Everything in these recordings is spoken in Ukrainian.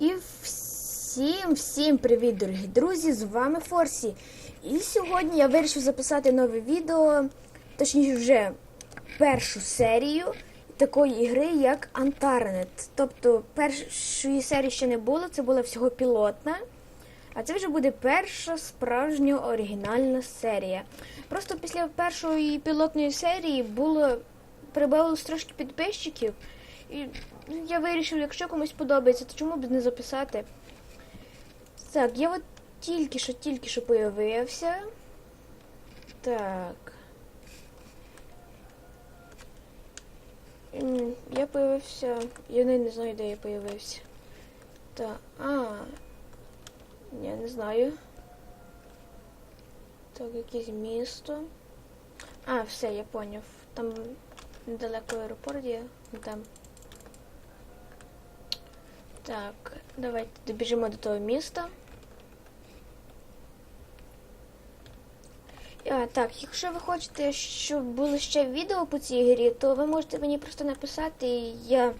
І всім всім привіт, дорогі друзі! З вами Форсі. І сьогодні я вирішив записати нове відео, точніше вже першу серію такої ігри, як Антарнет. Тобто першої серії ще не було, це була всього пілотна. А це вже буде перша справжня оригінальна серія. Просто після першої пілотної серії було прибавилось трошки підписчиків. І я вирішив, якщо комусь подобається, то чому б не записати? Так, я от тільки що, тільки що появився. Так. Я появився. Я не, не знаю, де я появився. Так. А. Я не знаю. Так, якесь місто. А, все, я поняв. Там недалеко аеропорт є. Там. Так, давайте добіжимо до того міста. А, так, якщо ви хочете, щоб було ще відео по цій грі, то ви можете мені просто написати, і я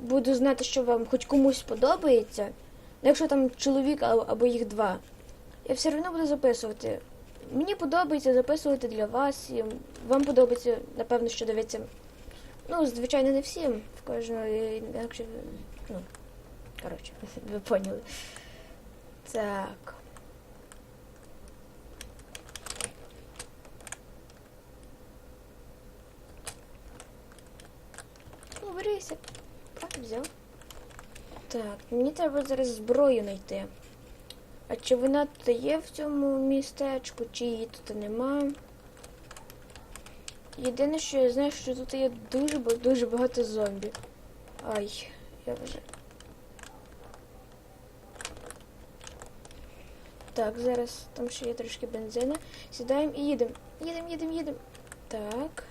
буду знати, що вам хоч комусь подобається. Ну, Якщо там чоловік або їх два, я все одно буду записувати. Мені подобається записувати для вас, і вам подобається, напевно, що дивиться. Ну, звичайно, не всім. В кожного інакше. Ну, коротше, ви поняли. Так. Ну, берися. Так, взяв. Так, мені треба зараз зброю знайти. А чи вона тут є в цьому містечку, чи її тут нема? Єдине, що я знаю, що тут є дуже-дуже багато зомбі. Ай, я вже. Так, зараз там ще є трошки бензину. Сідаємо і їдемо. Їдемо, їдемо, їдемо. Так.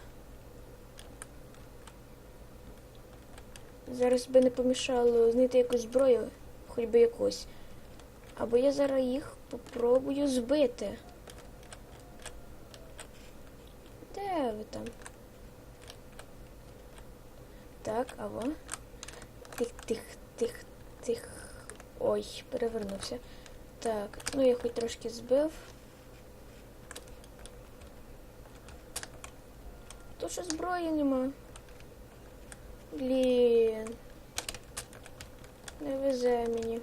Зараз би не помішало знайти якусь зброю, хоч би якусь. Або я зараз їх попробую збити. Де ви там? Так, аво. Тих, тих, тих, тих. Ой, перевернувся. Так, ну я хоч трошки збив. То що зброї нема. Блін. Не везе мені.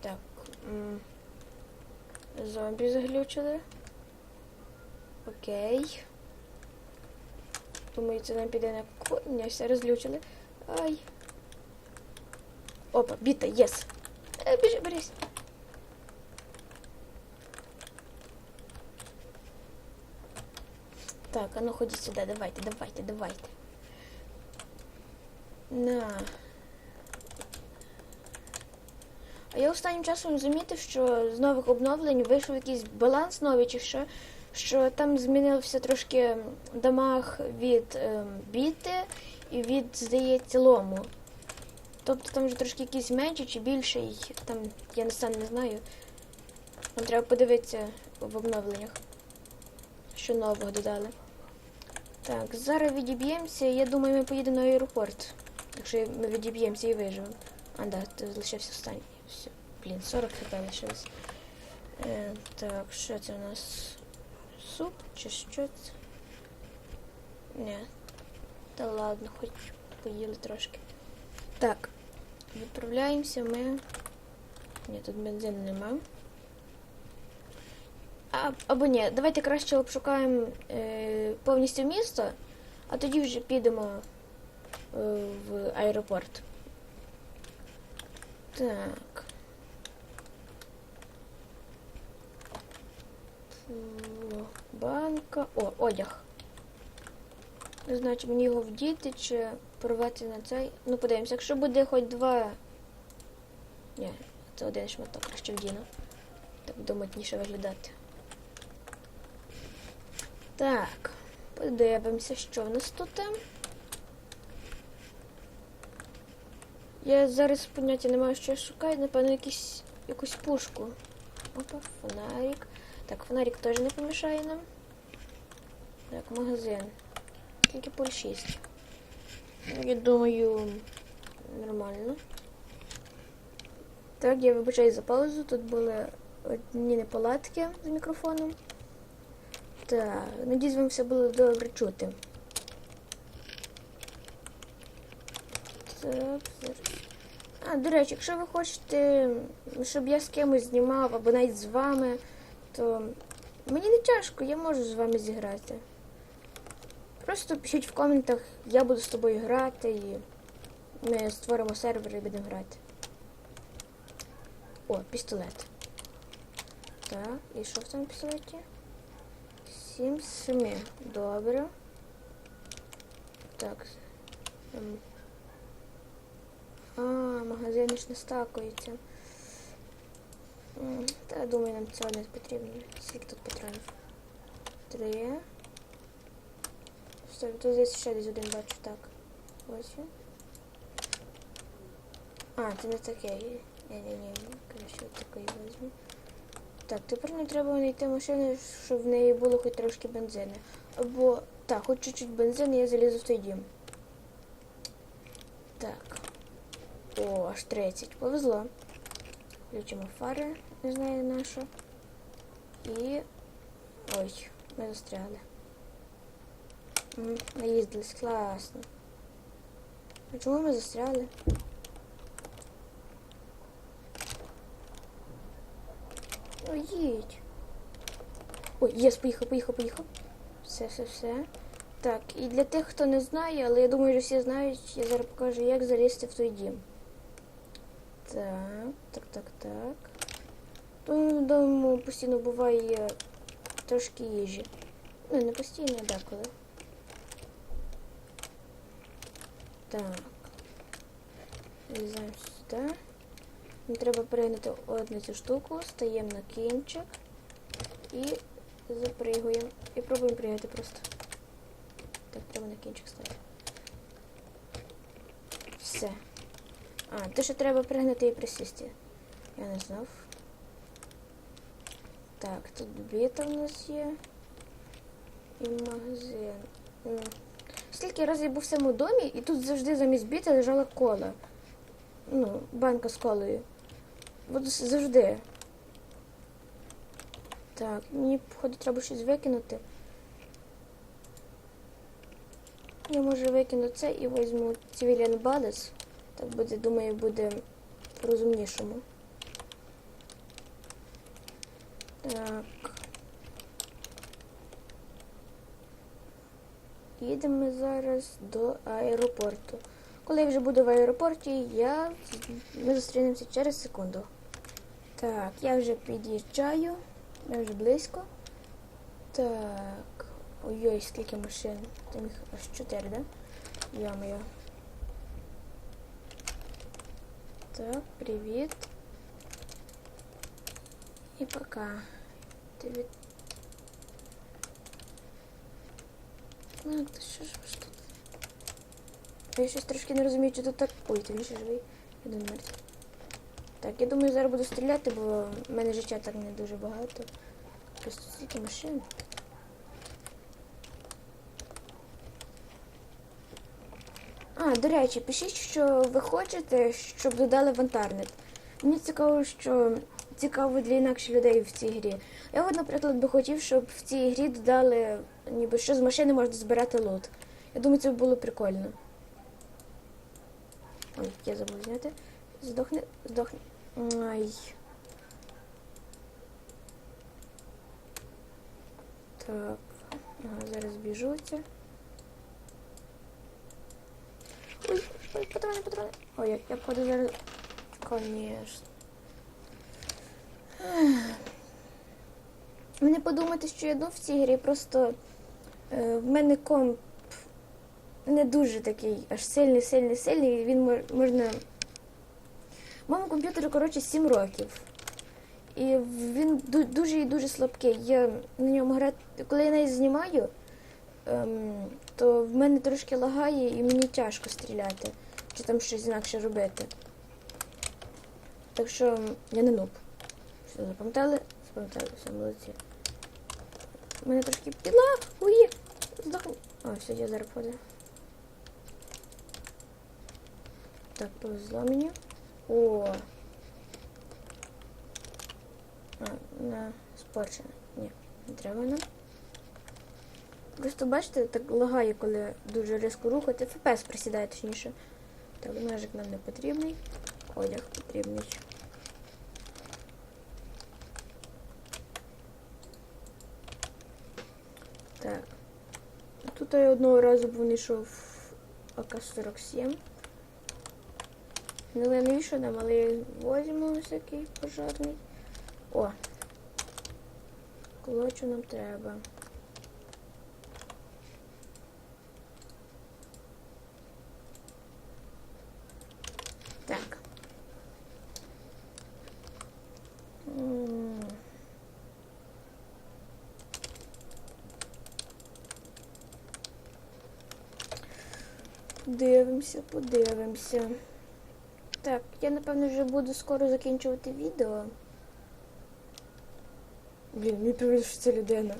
Так. Зомбі заглючили. Окей. Думаю, це нам піде на коня, все розглючили. Ай. Опа, біта, єс. Е, біжи, берись. Так, а ну ходіть сюди, давайте, давайте, давайте. На. А я останнім часом замітив, що з нових обновлень вийшов якийсь баланс новий, чи що, що там змінився трошки дамаг від ем, біти і від, здається, лому. Тобто там вже трошки якийсь менший чи більший, там я не сам не знаю. Вам треба подивитися в обновленнях, що нового додали. Так, зараз відіб'ємося. Я думаю, ми поїдемо на аеропорт. Якщо ми відіб'ємося і виживемо. А, да, то лишився останній. Все. Блін, 40 хп лишилось. Е, так, що це у нас? Суп чи що це? Ні. Та ладно, хоч поїли трошки. Так, відправляємося ми. Ні, тут бензину нема. А, або ні, давайте краще обшукаємо е, повністю місто, а тоді вже підемо е, в аеропорт. Так. Банка. О, одяг. Не знаю, чи мені його вдіти, чи порвати на цей. Ну, подивимося, якщо буде хоч два. Ні, це один шматок, краще вдіну. Так домотніше виглядати. Так, подивимося, що в нас тут. Я зараз поняття не маю, що я шукаю, напевно, якісь, якусь пушку. Опа, фонарик. Так, фонарик теж не помішає нам. Так, магазин. Тільки по 6. Я думаю, нормально. Так, я вибачаю за паузу. Тут були одні неполадки з мікрофоном. Так, надіюсь, вам все було добре чути. Так, зараз. А, до речі, якщо ви хочете, щоб я з кимось знімав або навіть з вами, то мені не тяжко, я можу з вами зіграти. Просто пишіть в коментах, я буду з тобою грати і ми створимо сервер і будемо грати. О, пістолет. Так, і що в цьому пістолеті? 7 з 7. Добре. Так. Ем. А, магазини ж не стакуються. М, Та я думаю, нам цього не потрібно. Скільки тут патронів? Три. Стой, тут десь ще десь один бачу, так. Ось він. А, це не таке. Ні-ні-ні, краще такий візьму. Так, тепер нам треба знайти машину, щоб в неї було хоч трошки бензину. Або, так, хоч чуть-чуть бензину, я залізу в той дім. Так. О, аж 30. Повезло. Включимо фари, не знаю на що. І... Ой, ми застряли. М, Наїздились, класно. А чому ми застряли? Ой, їдь. Ой, єс, поїхав, поїхав, поїхав. Все, все, все. Так, і для тих, хто не знає, але я думаю, що всі знають, я зараз покажу, як залізти в той дім. Так, так, так, так. Тому вдома постійно буває трошки їжі. Ну, не постійно, деколи. Так. Вилізаємо сюди. Нам треба перегнути одну цю штуку, стаємо на кінчик і запригуємо. І пробуємо пригати просто. Так, треба на кінчик ставити. Все. А, те, що треба пригнути і присісти. Я не знав. Так, тут біта в нас є. І магазин. Скільки разів я був в цьому домі, і тут завжди замість біта лежала кола. Ну, банка з колою. От завжди. Так, мені, походу, треба щось викинути. Я можу викину це і візьму Civilian Balance. Так буде, думаю, буде по-розумнішому. Так. Їдемо зараз до аеропорту. Коли я вже буду в аеропорті, я... ми зустрінемося через секунду. Так, я вже під'їжджаю. Я вже близько. Так. Ой-ой, скільки машин. Там їх аж чотири, да? Йо-моє. Так, привіт. І пока. Привіт. Так, то що ж ви тут? Я щось трошки не розумію, чи тут так. Ой, ти він ще живий. Думаю, мертвий. Так, я думаю, зараз буду стріляти, бо в мене життя так не дуже багато. Просто стільки машин. А, до речі, пишіть, що ви хочете, щоб додали в інтернет. Мені цікаво, що цікаво для інакших людей в цій грі. Я, от, наприклад, би хотів, щоб в цій грі додали, ніби що з машини можна збирати лут. Я думаю, це було прикольно. Ой, я забув зняти. Здохне, здохне. Ай. Так. Ага, зараз біжуться. Ой, ой, патрони, патрони. Ой, я, я походу зараз. Конечно. Ви не подумайте, що я йду в цій грі, просто в мене комп не дуже такий аж сильний, сильний, сильний. Він мож, можна. Моєму комп'ютеру, коротше, 7 років. І він дуже і дуже слабкий. Я на ньому грати, коли я неї знімаю, ем, то в мене трошки лагає і мені тяжко стріляти, чи там щось інакше робити. Так що я не нуб. Що запам'ятали? Запам'ятали, все, молодці. Мене трошки підлаг, ой, здохну. О, все, я зараз поду. Так, повезло мені. О, А, на спорчене. Ні, не треба нам. Просто бачите, так лагає, коли дуже різко рухати. ФПС присідає точніше. Так, ножик нам не потрібний. Одяг потрібний. Так. Тут я одного разу був знайшов АК-47. Не навіщо нам, але я возьму всякий пожарний. О! Колочу нам треба. Так. М. Подивимося, подивимося. Так, я напевно вже буду скоро закінчувати відео. Блін, мені привіт, що це людина.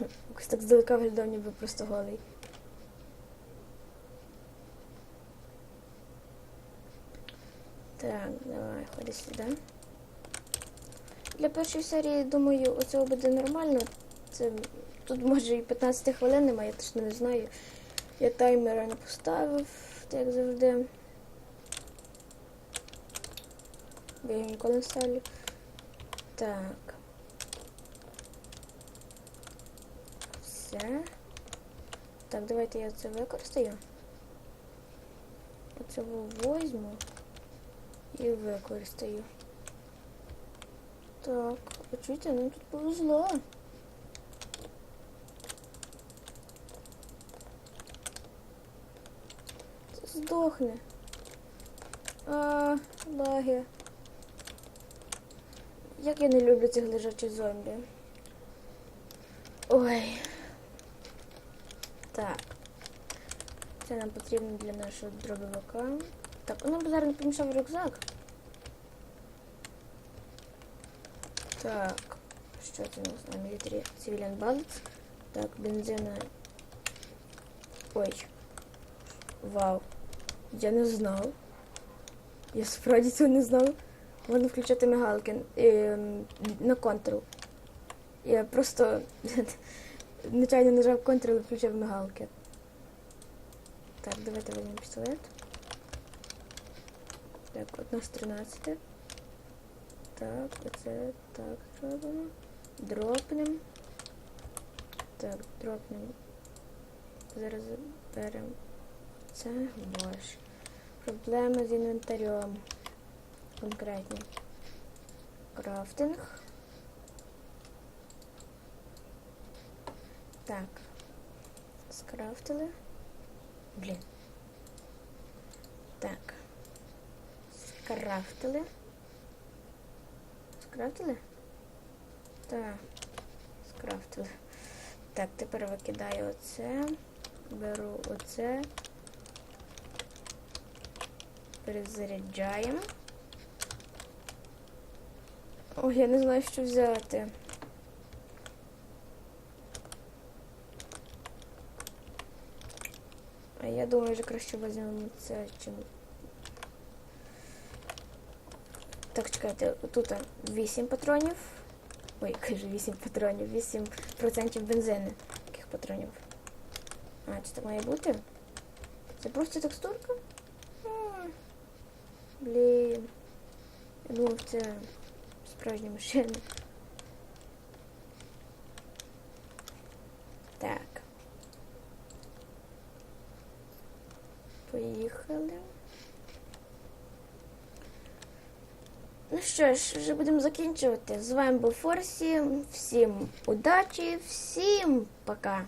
Якось так здалека виглядав, ніби просто голий. Так, давай, ходи сюди. Для першої серії, думаю, оцього буде нормально. Це тут може і 15 хвилин немає, я точно не знаю. Я таймера не поставив, так завжди. Ніколи не ставлю. Так. Все. Так, давайте я це використаю. Оце возьму і використаю. Так, а чуєте, нам тут повезло. Це здохне. А, лаги. Як я не люблю цих лежачих зомбі. Ой. Так. Це нам потрібно для нашого дробовика. Так, нам б зараз не помішав рюкзак. Так. Що це у нас на мілітарі? Цивільян баланс. Так, бензина. Ой. Вау. Я не знав. Я справді цього не знав. Можна включати мигалки ем, на контрол. Я просто нечайно нажав Ctrl і включив мигалки. Так, давайте візьмемо пістолет. Так, одна з 13. Так, оце так зробимо. Дропнем. Так, дропнем. Зараз беремо це боже. Проблеми з інвентарем. Конкретні. Крафтинг. Так. Скрафтили. Блін. Так. Скрафтили. Скрафтили? Так. Скрафтили. Так, тепер викидаю оце. Беру оце. Перезаряджаємо. Ой, я не знаю, що взяти. А я думаю, що краще візьмемо це чим. Так, чекайте, тут 8 патронів. Ой, кажу 8 патронів, 8% бензину. Яких патронів? А, чи це має бути? Це просто текстурка? Блін. Думав, це справжня машина. Так. Поїхали. Ну що ж, вже будемо закінчувати. З вами був Форсі. Всім удачі, всім пока.